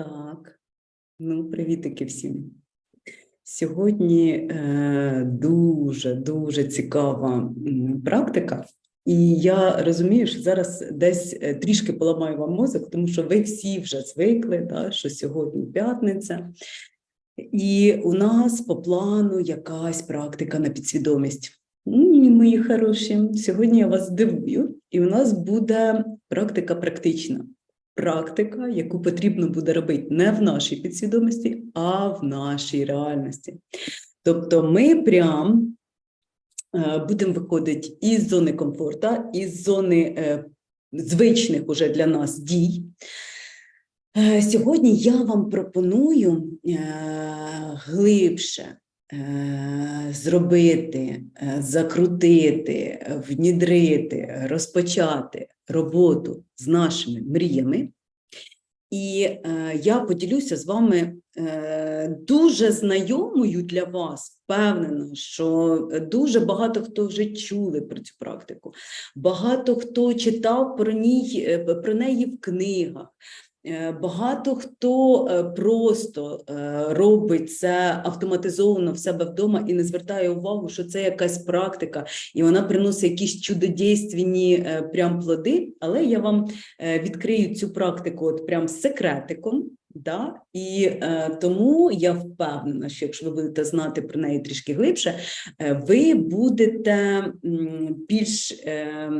Так, ну, привітики всім. Сьогодні е, дуже дуже цікава практика, і я розумію, що зараз десь е, трішки поламаю вам мозок, тому що ви всі вже звикли, да, що сьогодні п'ятниця, і у нас по плану якась практика на підсвідомість. Ні, мої хороші, сьогодні я вас здивую, і у нас буде практика практична практика, яку потрібно буде робити не в нашій підсвідомості, а в нашій реальності. Тобто ми прям е, будемо виходити із зони комфорту, із зони е, звичних уже для нас дій. Е, Сьогодні я вам пропоную глибше зробити, е, закрутити, е, внідрити, розпочати роботу з нашими мріями. І е, я поділюся з вами е, дуже знайомою для вас, впевнена, що дуже багато хто вже чули про цю практику, багато хто читав про, ній, е, про неї в книгах. Е, Багато хто е, просто е, робить це автоматизовано в себе вдома і не звертає увагу, що це якась практика, і вона приносить якісь чудодійственні прям плоди. Але я вам відкрию цю практику от прям секретиком. Да? І е, тому я впевнена, що якщо ви будете знати про неї трішки глибше, е, ви будете м, більш е,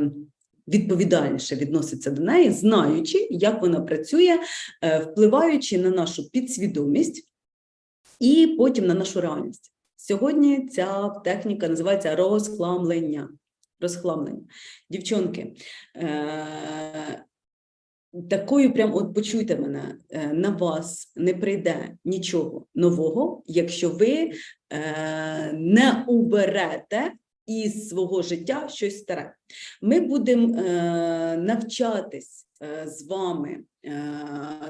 відповідальніше відноситися до неї, знаючи, як вона працює, е, впливаючи на нашу підсвідомість і потім на нашу реальність. Сьогодні ця техніка називається розхламлення. Розхламлення. Дівчонки, е, такою прям от почуйте мене, е, на вас не прийде нічого нового, якщо ви е, не уберете із свого життя щось старе. Ми будемо е, навчатись е, з вами е,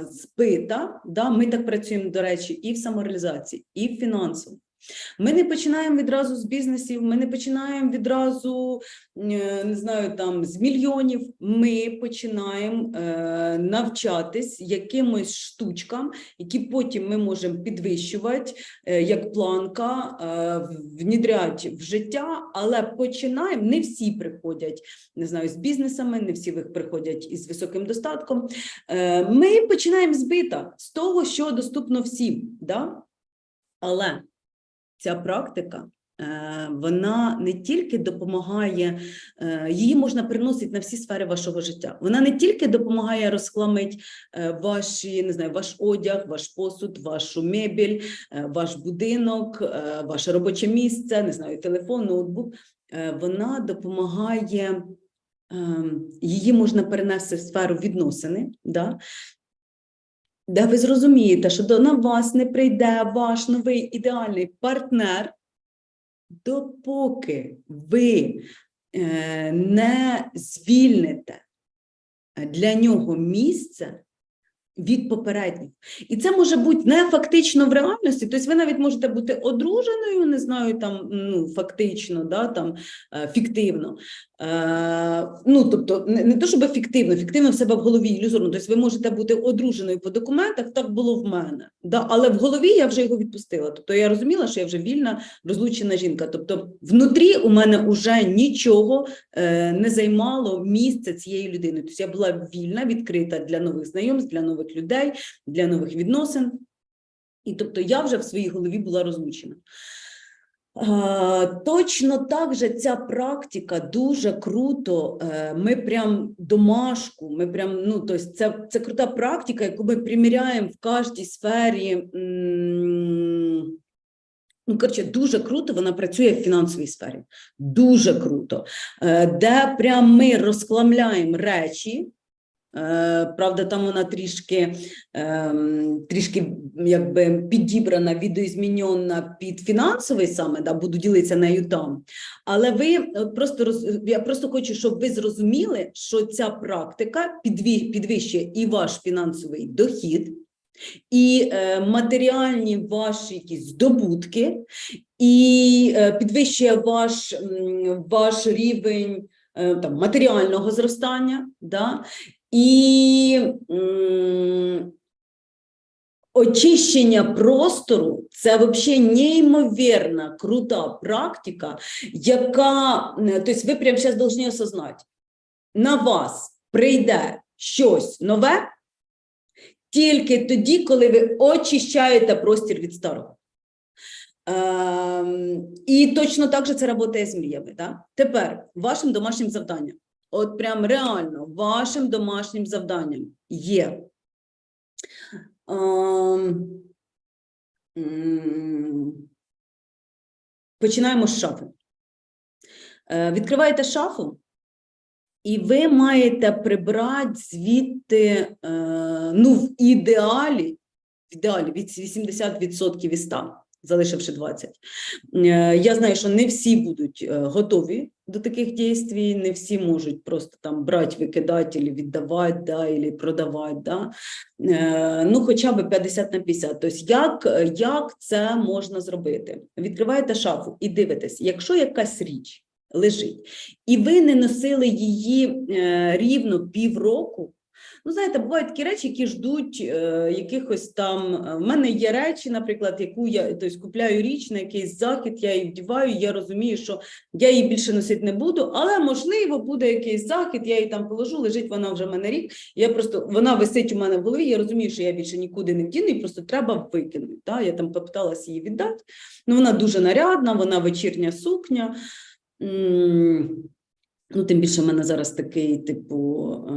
з пита. Да? Ми так працюємо, до речі, і в самореалізації, і в фінансовому. Ми не починаємо відразу з бізнесів, ми не починаємо відразу е, не знаю, там з мільйонів. Ми починаємо е, навчатись якимось штучкам, які потім ми можемо підвищувати е, як планка, е, внідряти в життя, але починаємо. Не всі приходять не знаю, з бізнесами, не всі приходять із високим достатком. Е, Ми починаємо з бита, з того, що доступно всім. Да? Але ця практика. е, Вона не тільки допомагає, е, її можна переносити на всі сфери вашого життя. Вона не тільки допомагає розхламити е, ваші, не знаю, ваш одяг, ваш посуд, вашу мебіль, ваш будинок, ваше робоче місце, не знаю, телефон, ноутбук. Вона допомагає, ем, її можна перенести в сферу відносини, да? Де ви зрозумієте, що до на вас не прийде ваш новий ідеальний партнер, допоки ви е, не звільните для нього місце від попередніх. І це може бути не фактично в реальності, тобто ви навіть можете бути одруженою, не знаю, там, ну, фактично, да, там, е, фіктивно. Е, ну, тобто, не, не то, щоб фіктивно, фіктивно в себе в голові ілюзорно. Тобто ви можете бути одруженою по документах, так було в мене. Да? Але в голові я вже його відпустила. Тобто я розуміла, що я вже вільна, розлучена жінка. Тобто, внутрі у мене вже нічого е, не займало місце цієї людини. Тобто я була вільна, відкрита для нових знайомств, для нових людей, для нових відносин. І тобто я вже в своїй голові була розлучена. Точно так же ця практика дуже круто. е, Ми прям домашку, ми прям, ну, тобто це, це крута практика, яку ми приміряємо в кожній сфері. Ну, коротше, дуже круто вона працює в фінансовій сфері. Дуже круто. Е, Де прям ми розкламляємо речі. Е, Правда, там вона трішки, ем, трішки якби підібрана, відоізмінена під фінансовий саме, да, буду ділитися нею там. Але ви е, просто я просто хочу, щоб ви зрозуміли, що ця практика підвищує і ваш фінансовий дохід, і е, матеріальні ваші якісь здобутки, і підвищує ваш, ваш рівень там, матеріального зростання, да? І Очищення простору це взагалі неймовірна крута практика, яка, тобто ви прямо зараз повинні осознати, на вас прийде щось нове тільки тоді, коли ви очищаєте простір від старого. Ем, і точно так же це працює з мріями. Да? Тепер вашим домашнім завданням, от прям реально вашим домашнім завданням є. Ем, Починаємо з шафи. Е, Відкриваєте шафу, і ви маєте прибрати звідти, е, ну, в ідеалі, в ідеалі від 80% від 100, залишивши 20. Е, Я знаю, що не всі будуть е, готові до таких дій, не всі можуть просто там брати, викидати, або віддавати, да, або продавати. Да. Е, Ну, хоча б 50 на 50. Тобто, як, як це можна зробити? Відкриваєте шафу і дивитесь, якщо якась річ лежить, і ви не носили її рівно півроку. Ну, знаєте, бувають такі речі, які ждуть е, якихось там. е, В мене є речі, наприклад, яку я тобто, купляю річ на якийсь захід, я її вдіваю, я розумію, що я її більше носити не буду, але можливо буде якийсь захід, я її там положу, лежить вона вже в мене рік. Я просто вона висить у мене в голові. Я розумію, що я більше нікуди не вдіну, і просто треба викинути. Да? Я там попиталася її віддати. Ну, вона дуже нарядна, вона вечірня сукня. Ну, тим більше в мене зараз такий, типу, е,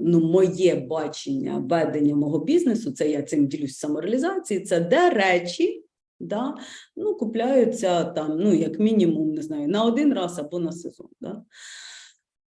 ну, моє бачення ведення мого бізнесу, це я цим ділюсь самореалізації, це де речі, да, ну, купляються там, ну, як мінімум, не знаю, на один раз або на сезон. Да.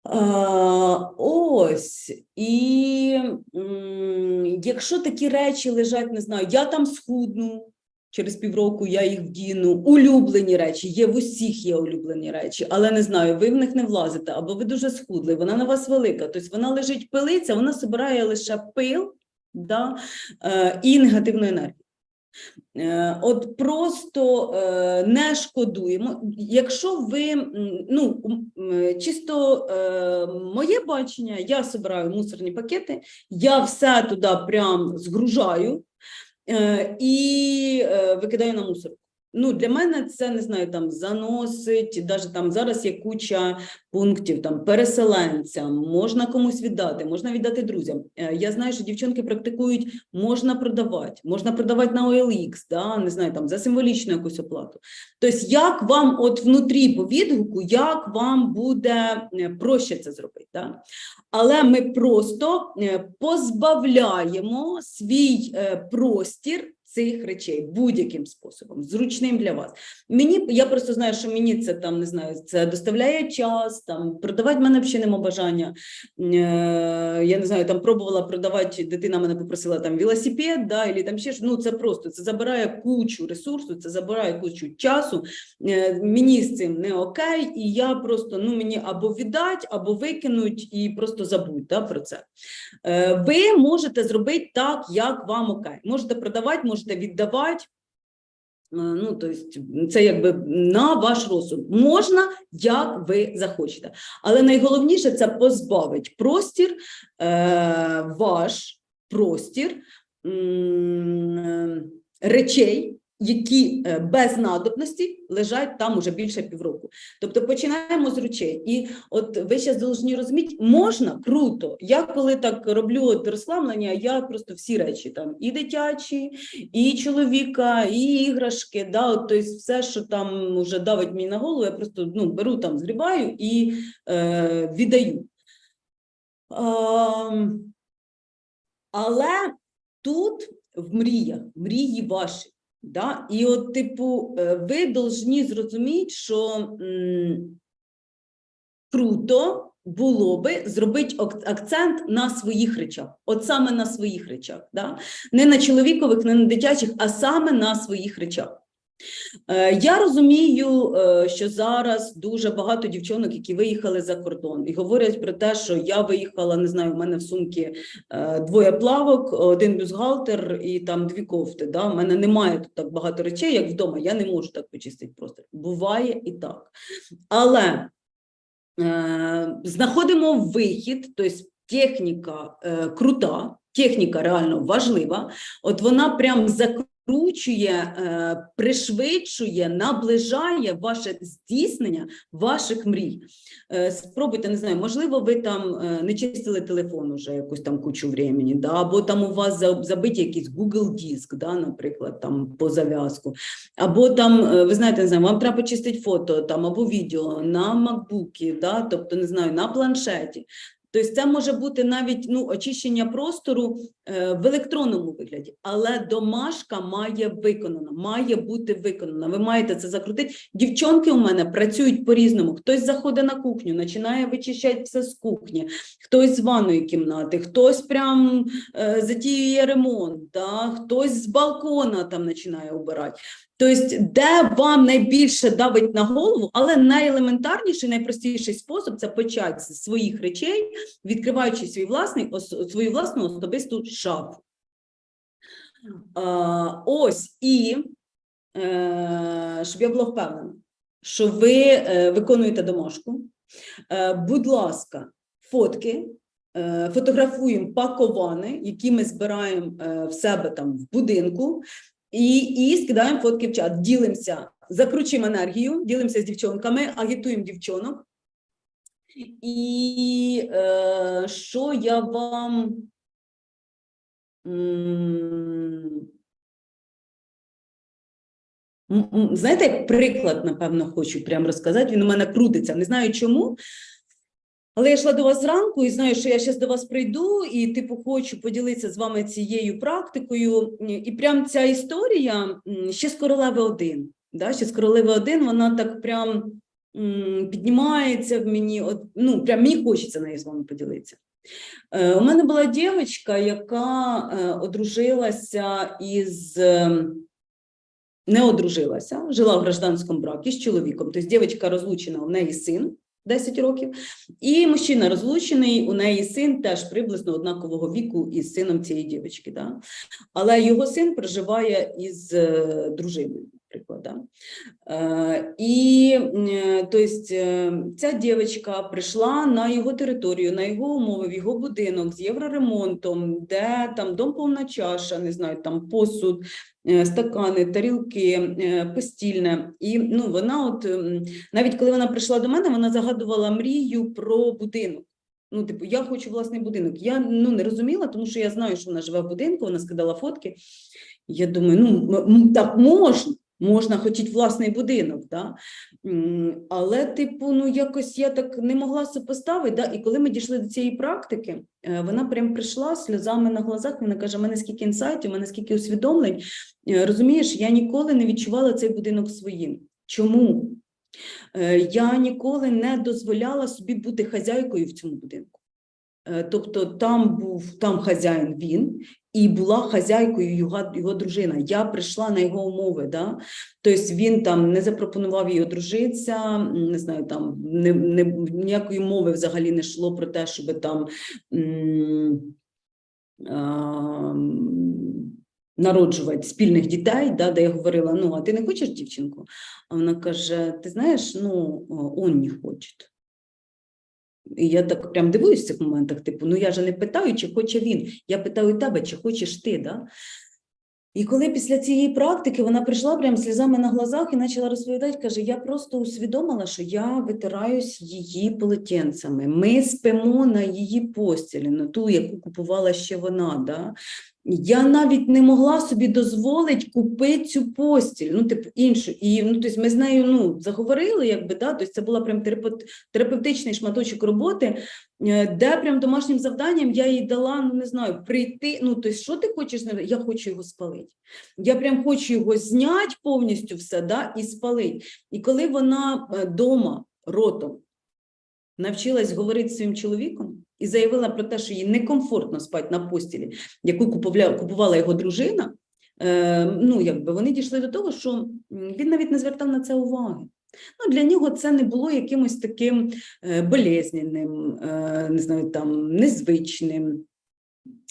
А, ось, і м, якщо такі речі лежать, не знаю, я там схудну, через півроку я їх вдіну. Улюблені речі, є в усіх є улюблені речі, але не знаю, ви в них не влазите, або ви дуже схудли, вона на вас велика. Тобто вона лежить пилиця, вона збирає лише пил да, е, і негативну енергію. Е, От просто е, не шкодуємо. Якщо ви ну чисто моє бачення, я збираю мусорні пакети, я все туди прям згружаю і е, викидаю на мусор. Ну, для мене це не знаю, там заносить, навіть там зараз є куча пунктів там переселенцям, можна комусь віддати, можна віддати друзям. Е, Я знаю, що дівчинки практикують, можна продавати, можна продавати на OLX, да, не знаю, там за символічну якусь оплату. Тобто, як вам от внутрі по відгуку, як вам буде е, проще це зробити? Да? Але ми просто е, позбавляємо свій простір цих речей будь-яким способом, зручним для вас. Мені я просто знаю, що мені це там не знаю, це доставляє час. Там продавати мене взагалі нема бажання. Е, я не знаю, там пробувала продавати. Дитина мене попросила там велосипед, да, і там ще ж. Ну це просто це забирає кучу ресурсу, це забирає кучу часу. Е, мені з цим не окей, і я просто ну мені або віддать, або викинуть і просто забудь да, про це. Е, ви можете зробити так, як вам окей. Можете продавати, можете віддавати. Ну, Ну, тобто, це якби на ваш розсуд. Можна, як ви захочете. Але найголовніше це позбавить простір, е, ваш простір е, речей, які е, без надобності лежать там уже більше півроку. Тобто починаємо з речей. І от ви зараз повинні розуміти, можна круто. Я коли так роблю от розслаблення, я просто всі речі там і дитячі, і чоловіка, і іграшки. Да, от, тобто все, що там вже давить мені на голову, я просто ну, беру там, згрібаю і е, віддаю. Ем, але тут в мріях, мрії ваші. Да? І от, типу, е, ви повинні зрозуміти, що круто було би зробити акцент на своїх речах, от саме на своїх речах, да? не на чоловікових, не на дитячих, а саме на своїх речах. Е, Я розумію, е, що зараз дуже багато дівчонок, які виїхали за кордон, і говорять про те, що я виїхала, не знаю, в мене в сумці е, двоє плавок, один бюстгальтер і там дві кофти. Да? У мене немає тут так багато речей, як вдома. Я не можу так почистити просто. Буває і так. Але е, знаходимо вихід, тобто техніка е, крута. техніка реально важлива, от вона прям закручує, е, пришвидшує, наближає ваше здійснення ваших мрій. Е, Спробуйте, не знаю, можливо, ви там е, не чистили телефон уже якусь там кучу времени, да, або там у вас забиті якийсь Google диск, да, наприклад, там по зав'язку, або там, ви знаєте, не знаю, вам треба почистити фото там або відео на макбукі, да, тобто, не знаю, на планшеті. Тобто це може бути навіть ну, очищення простору е, в електронному вигляді, але домашка має виконана, має бути виконана. Ви маєте це закрутити. Дівчонки у мене працюють по-різному. Хтось заходить на кухню, починає вичищати все з кухні, хтось з ванної кімнати, хтось прям е, затіює ремонт, да? хтось з балкона там починає обирати. Тобто, де вам найбільше давить на голову, але найелементарніший, найпростіший спосіб це почати з своїх речей, відкриваючи свій власний, свою власну особисту шафу. Ось і е, щоб я була впевнена, що ви е, виконуєте домашку. Е, будь ласка, фотки. Фотографуємо паковани, які ми збираємо в себе там в будинку, і, і скидаємо фотки в чат. Ділимося, закручуємо енергію, ділимося з дівчонками, агітуємо дівчонок. І е, що я вам. Знаєте, як приклад, напевно, хочу прямо розказати. Він у мене крутиться. Не знаю чому. Але я йшла до вас зранку і знаю, що я зараз до вас прийду, і типу хочу поділитися з вами цією практикою. І прям ця історія ще з королеви 1. Да? Ще з королеви 1 вона так прям піднімається в мені. От, ну, прям мені хочеться нею з вами поділитися. Е, у мене була дівчинка, яка е, одружилася із. ем, не одружилася, жила в гражданському бракі з чоловіком. Тобто дівчинка розлучена, у неї син 10 років, і мужчина розлучений, у неї син теж приблизно однакового віку із сином цієї дівчинки. Да? Але його син проживає із е, дружиною, наприклад. Да? Е, і е, тобто, ця дівчинка прийшла на його територію, на його умови, в його будинок з євроремонтом, де там дом повна чаша, не знаю, там посуд, стакани, тарілки, е, постільне. І ну, вона, от ем, навіть коли вона прийшла до мене, вона загадувала мрію про будинок. Ну, типу, я хочу власний будинок. Я ну, не розуміла, тому що я знаю, що вона живе в будинку, вона скидала фотки. Я думаю, ну так можна, можна хотіти власний будинок, да? Але, типу, ну якось я так не могла сопоставити. Да? І коли ми дійшли до цієї практики, е, вона прям прийшла сльозами на глазах. Вона каже: мене скільки інсайтів, мене скільки усвідомлень. Е, Розумієш, я ніколи не відчувала цей будинок своїм. Чому? Е, Я ніколи не дозволяла собі бути хазяйкою в цьому будинку. Е, Тобто там був там хазяїн він, і була хазяйкою його, його дружина. Я прийшла на його умови. Да? Тобто він там не запропонував їй одружитися, не знаю, там не, не, ніякої мови взагалі не йшло про те, щоб там. м, а, Народжувати спільних дітей, да, де я говорила: ну, а ти не хочеш дівчинку? А вона каже: Ти знаєш, ну, он не хоче. І я так прям дивуюсь в цих моментах, типу, ну я же не питаю, чи хоче він. Я питаю тебе, чи хочеш ти. Да? І коли після цієї практики вона прийшла прям сльозами на глазах і почала розповідати, каже: я просто усвідомила, що я витираюсь її полотенцями. Ми спимо на її постілі, на ту, яку купувала ще вона. Да? Я навіть не могла собі дозволити купити цю постіль, ну, типу, іншу. І ну, тобто ми з нею ну, заговорили, якби, да? тобто це була прям терапевтичний шматочок роботи, е, де прям домашнім завданням я їй дала, ну не знаю, прийти. Ну, тобто, що ти хочеш? Я хочу його спалити. Я прям хочу його зняти повністю все да, і спалити. І коли вона вдома ротом навчилась говорити своїм чоловіком і заявила про те, що їй некомфортно спати на постілі, яку купувала, його дружина, е, ну, якби вони дійшли до того, що він навіть не звертав на це уваги. Ну, для нього це не було якимось таким е, болезненним, е, не знаю, там, незвичним.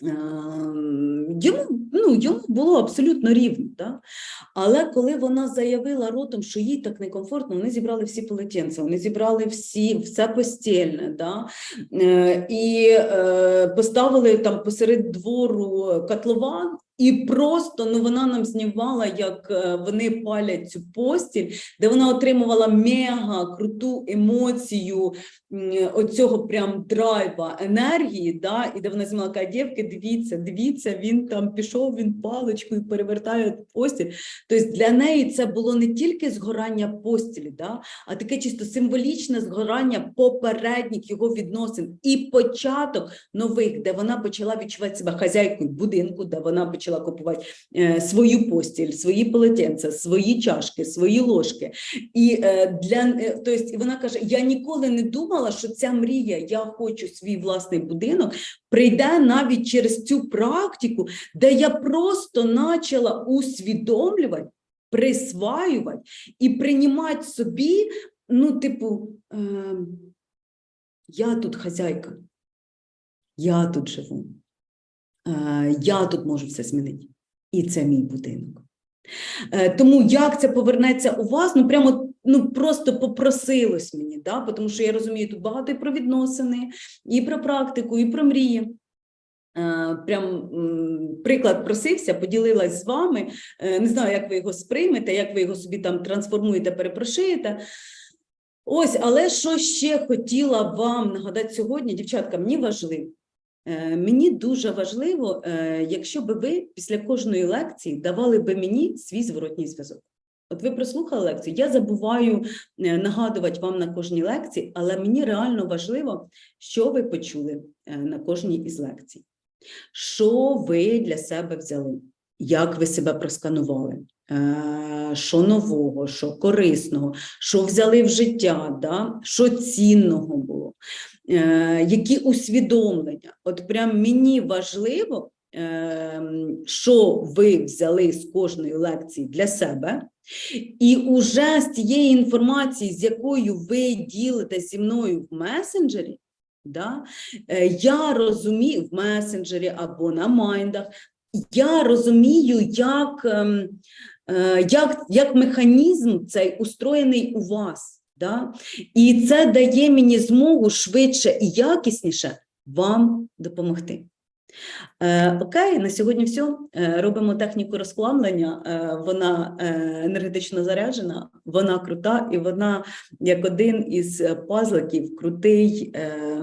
Ем, йому, ну, йому було абсолютно рівно. Да? Але коли вона заявила ротом, що їй так некомфортно, вони зібрали всі полотенця, вони зібрали всі, все постільне, да? е, і е, поставили там посеред двору котлован, і просто ну, вона нам знімала, як е, вони палять цю постіль, де вона отримувала мега круту емоцію оцього прям драйва енергії, да? і де вона знімала, каже, дівки, дивіться, дивіться, він там пішов, він паличкою перевертає постіль. Тобто для неї це було не тільки згорання постілі, да? а таке чисто символічне згорання попередніх його відносин і початок нових, де вона почала відчувати себе хазяйкою будинку, де вона почала купувати е, свою постіль, свої полотенця, свої чашки, свої ложки. І е, для е, тобто, вона каже: Я ніколи не думала, що ця мрія, я хочу свій власний будинок, прийде навіть через цю практику, де я просто почала усвідомлювати, присваювати і приймати собі, ну, типу, е, я тут хазяйка, я тут живу, я тут можу все змінити. І це мій будинок. Е, Тому як це повернеться у вас, ну прямо ну просто попросилось мені, да? тому що я розумію, тут багато і про відносини, і про практику, і про мрії. Е, Прям приклад просився, поділилась з вами. Е, Не знаю, як ви його сприймете, як ви його собі там трансформуєте, перепрошуєте. Ось, але що ще хотіла вам нагадати сьогодні, дівчатка, мені важливо. Е, Мені дуже важливо, е, якщо би ви після кожної лекції давали би мені свій зворотній зв'язок. От ви прослухали лекцію, я забуваю е, нагадувати вам на кожній лекції, але мені реально важливо, що ви почули на кожній із лекцій. Що ви для себе взяли? Як ви себе просканували? Е, Що нового, що корисного, що взяли в життя, да? що цінного було, Е, які усвідомлення? От прям мені важливо, е, що ви взяли з кожної лекції для себе, і уже з тієї інформації, з якою ви ділитесь зі мною в месенджері, да, е, я розумію в месенджері або на майндах, я розумію, як, ем, як, як механізм цей устроєний у вас. Да? І це дає мені змогу швидше і якісніше вам допомогти. Е, окей, на сьогодні все. Е, робимо техніку розкламлення. Е, вона е, енергетично заряджена, вона крута, і вона як один із пазликів крутий е,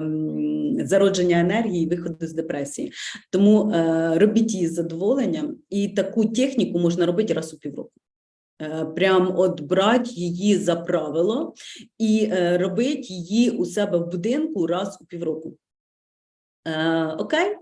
зародження енергії виходу з депресії. Тому е, робіть її з задоволенням, і таку техніку можна робити раз у півроку. Е, Прям от брати її за правило і е, робити її у себе в будинку раз у півроку. Е, окей?